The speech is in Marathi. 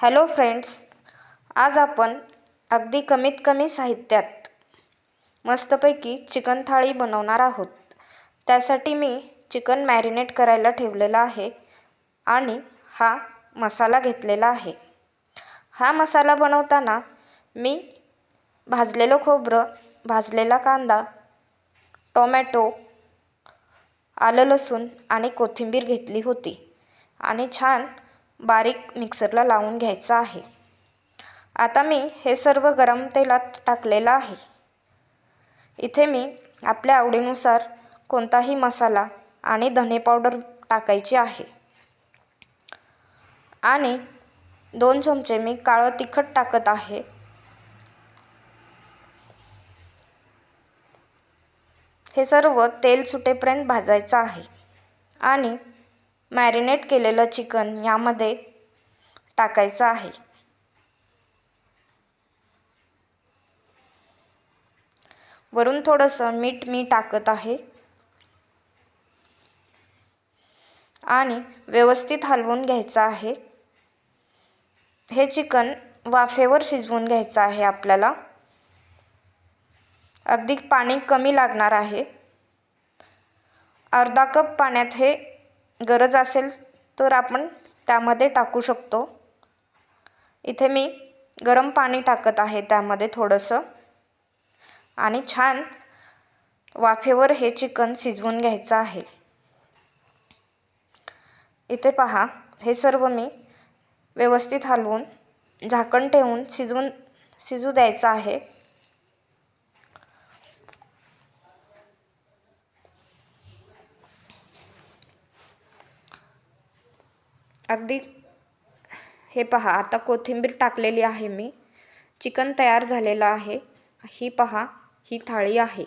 हॅलो फ्रेंड्स आज आपण अगदी कमीत कमी साहित्यात मस्तपैकी चिकन थाळी बनवणार आहोत. त्यासाठी मी चिकन मॅरिनेट करायला ठेवलेलं आहे आणि हा मसाला घेतलेला आहे. हा मसाला बनवताना मी भाजलेलं खोबरं भाजलेला कांदा टोमॅटो आलं लसूण आणि कोथिंबीर घेतली होती. आणि छान बारीक मिक्सरला लावून घ्यायचं आहे. आता मी हे सर्व गरम तेलात टाकलेलं आहे. इथे मी आपल्या आवडीनुसार कोणताही मसाला आणि धने पावडर टाकायची आहे. आणि दोन चमचे मी काळं तिखट टाकत आहे. हे सर्व तेल सुटेपर्यंत भाजायचं आहे. आणि मॅरिनेट केलेलं चिकन यामध्ये टाकायचं आहे. वरून थोडंसं मीठ मी टाकत आहे. आणि व्यवस्थित हलवून घ्यायचं आहे. हे चिकन वाफेवर शिजवून घ्यायचं आहे आपल्याला. अगदी पाणी कमी लागणार आहे. अर्धा कप पाण्यात हे गरज असेल तर आपण त्यामध्ये टाकू शकतो. इथे मी गरम पाणी टाकत आहे त्यामध्ये थोडंसं. आणि छान वाफेवर हे चिकन शिजवून घ्यायचं आहे. इथे पहा हे सर्व मी व्यवस्थित हलवून झाकण ठेवून शिजवून शिजू द्यायचं आहे. अगदी हे पहा आता कोथिंबीर टाकलेली आहे मी. चिकन तयार झालेलं आहे. ही पहा ही थाळी आहे.